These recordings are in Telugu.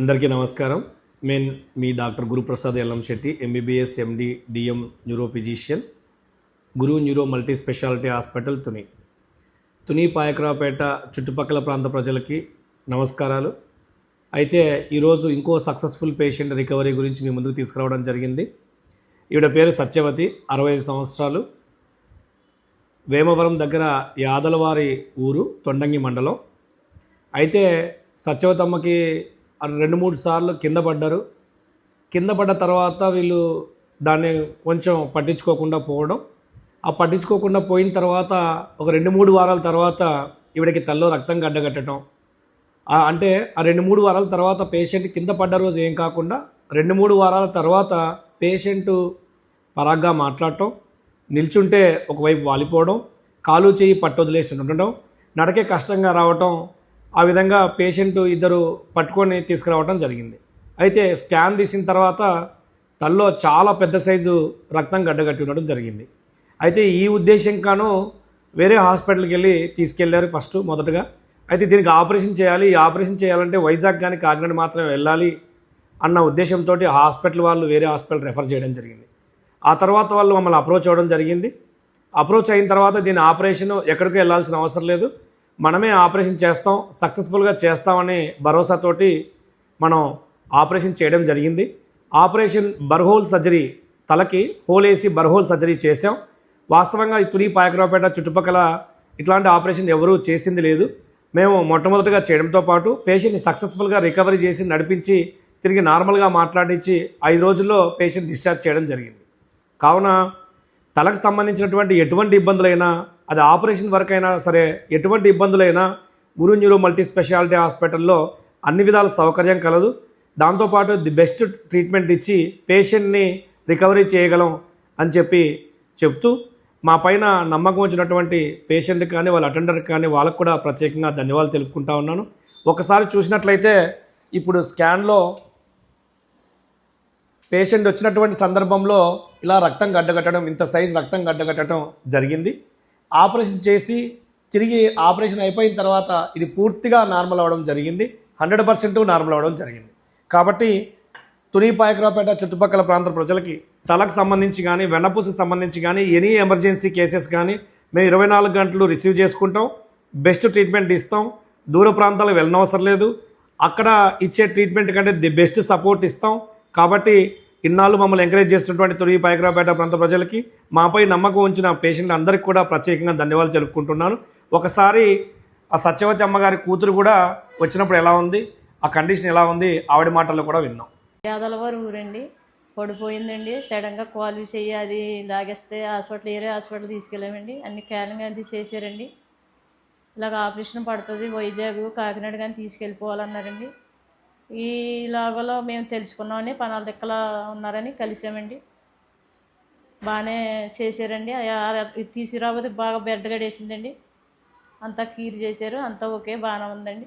అందరికీ నమస్కారం. నేను మీ doctor Guruprasad Yellam Shetty MBBS MD DM neuro physician Guru neuro multi speciality hospital Tuni. Tuni Payakaraopeta చుట్టుపక్కల ప్రాంత ప్రజలకి నమస్కారాలు. అయితే ఈరోజు ఇంకో సక్సెస్ఫుల్ పేషెంట్ రికవరీ గురించి మీ ముందుకు తీసుకురావడం జరిగింది. ఈవిడ పేరు సత్యవతి అరవై ఐదు సంవత్సరాలు. వేమవరం దగ్గర యాదలవారి ఊరు తొండంగి మండలం. అయితే సత్యవతమ్మకి రెండు మూడు సార్లు కింద పడ్డారు. కింద పడ్డ తర్వాత వీళ్ళు దాన్ని కొంచెం పట్టించుకోకుండా పోవడం. ఆ పట్టించుకోకుండా పోయిన తర్వాత ఒక రెండు మూడు వారాల తర్వాత ఈవిడకి తల్లో రక్తం గడ్డగట్టడం. అంటే ఆ రెండు మూడు వారాల తర్వాత పేషెంట్ కింద పడ్డ రోజు ఏం కాకుండా రెండు మూడు వారాల తర్వాత పేషెంటు పరాగ్గా మాట్లాడటం. నిల్చుంటే ఒకవైపు వాలిపోవడం. కాలు చేయి పట్టొదిలేసి ఉండడం. నడకే కష్టంగా రావటం. ఆ విధంగా పేషెంట్ ఇద్దరు పట్టుకొని తీసుకురావడం జరిగింది. అయితే స్కాన్ తీసిన తర్వాత తల్లో చాలా పెద్ద సైజు రక్తం గడ్డగట్టి ఉండడం జరిగింది. అయితే ఈ ఉద్దేశం కాను వేరే హాస్పిటల్కి వెళ్ళి తీసుకెళ్ళారు ఫస్ట్ మొదటగా. అయితే దీనికి ఆపరేషన్ చేయాలి ఈ ఆపరేషన్ చేయాలంటే వైజాగ్ కానీ కాకినాడ మాత్రమే వెళ్ళాలి అన్న ఉద్దేశంతో హాస్పిటల్ వాళ్ళు వేరే హాస్పిటల్ రెఫర్ చేయడం జరిగింది. ఆ తర్వాత వాళ్ళు మమ్మల్ని అప్రోచ్ అవ్వడం జరిగింది. అప్రోచ్ అయిన తర్వాత దీని ఆపరేషన్ ఎక్కడికి వెళ్ళాల్సిన అవసరం లేదు. మనమే ఆపరేషన్ చేస్తాం సక్సెస్ఫుల్గా చేస్తామనే భరోసాతోటి మనం ఆపరేషన్ చేయడం జరిగింది. ఆపరేషన్ బర్హోల్ సర్జరీ తలకి హోల్ వేసి బర్హోల్ సర్జరీ చేసాం వాస్తవంగా ఈ తుని పాయకరావుపేట చుట్టుపక్కల ఇట్లాంటి ఆపరేషన్ ఎవరూ చేసింది లేదు. మేము మొట్టమొదటిగా చేయడంతో పాటు పేషెంట్ని సక్సెస్ఫుల్గా రికవరీ చేసి నడిపించి తిరిగి నార్మల్గా మాట్లాడించి ఐదు రోజుల్లో పేషెంట్ డిశ్చార్జ్ చేయడం జరిగింది. కావున తలకు సంబంధించినటువంటి ఎటువంటి ఇబ్బందులైనా అది ఆపరేషన్ వరకు అయినా సరే ఎటువంటి ఇబ్బందులైనా గురు న్యూరో మల్టీ స్పెషాలిటీ హాస్పిటల్లో అన్ని విధాల సౌకర్యం కలదు. దాంతోపాటు ది బెస్ట్ ట్రీట్మెంట్ ఇచ్చి పేషెంట్ని రికవరీ చేయగలం అని చెప్పి చెప్తూ మా పైన నమ్మకం వచ్చినటువంటి పేషెంట్కి కానీ వాళ్ళ అటెండర్కి కానీ వాళ్ళకు కూడా ప్రత్యేకంగా ధన్యవాదాలు తెలుపుకుంటా ఉన్నాను. ఒకసారి చూసినట్లయితే ఇప్పుడు స్కాన్లో పేషెంట్ వచ్చినటువంటి సందర్భంలో ఇలా రక్తం గడ్డగట్టడం ఇంత సైజు రక్తం గడ్డగట్టడం జరిగింది. ఆపరేషన్ చేసి తిరిగి ఆపరేషన్ అయిపోయిన తర్వాత ఇది పూర్తిగా నార్మల్ అవ్వడం జరిగింది. హండ్రెడ్ పర్సెంట్ నార్మల్ అవ్వడం జరిగింది. కాబట్టి తుని పాయకరావుపేట చుట్టుపక్కల ప్రాంత ప్రజలకి తలకు సంబంధించి కానీ వెన్నపూసకు సంబంధించి కానీ ఎనీ ఎమర్జెన్సీ కేసెస్ కానీ మేము ఇరవై నాలుగు గంటలు రిసీవ్ చేసుకుంటాం. బెస్ట్ ట్రీట్మెంట్ ఇస్తాం. దూర ప్రాంతాలకు వెళ్ళనవసరం లేదు. అక్కడ ఇచ్చే ట్రీట్మెంట్ కంటే ది బెస్ట్ సపోర్ట్ ఇస్తాం. కాబట్టి ఇన్నాళ్ళు మమ్మల్ని ఎంకరేజ్ చేస్తున్నటువంటి తొలి పైకరాపేట ప్రాంత ప్రజలకి మాపై నమ్మకం ఉంచిన పేషెంట్లు అందరికీ కూడా ప్రత్యేకంగా ధన్యవాదాలు తెలుపుకుంటున్నాను. ఒకసారి ఆ సత్యవతి అమ్మగారి కూతురు కూడా వచ్చినప్పుడు ఎలా ఉంది? ఆ కండిషన్ ఎలా ఉంది? ఆవిడ మాటల్లో కూడా విందాం. యాదలవారు ఊరండి. పడిపోయిందండి. సడన్గా కాలు చెయ్యి అది లాగేస్తే హాస్పిటల్ ఏరే హాస్పిటల్ తీసుకెళ్ళామండి. అన్ని క్యాలింగ్ అది చేశారండి. ఇలాగ ఆపరేషన్ పడుతుంది. వైజాగ్ కాకినాడ కానీ తీసుకెళ్ళిపోవాలన్నారండి. ఈ లాగలో మేము తెలుసుకున్నామని పనాల దిక్కల ఉన్నారని కలిసామండి. బాగానే చేశారండి. తీసుకురాబోతే బాగా బెడ్ గడేసిందండి అంతా కీర్ చేశారు. అంతా ఓకే బాగానే ఉందండి.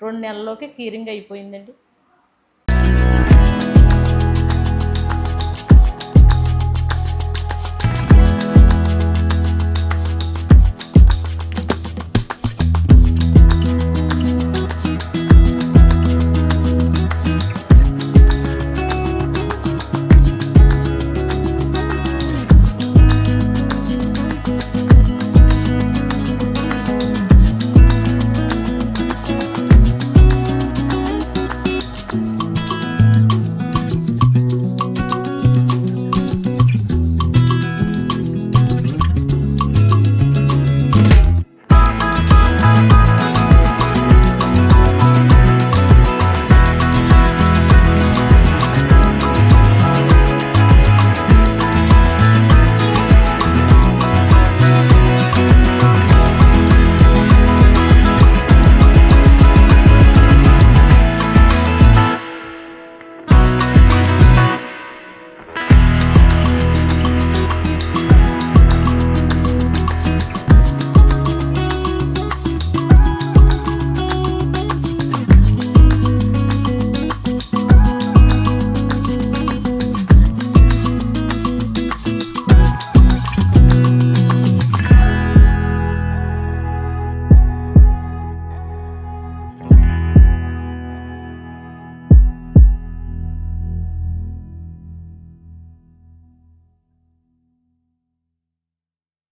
రెండు నెలల్లోకి కీరింగ్ అయిపోయిందండి.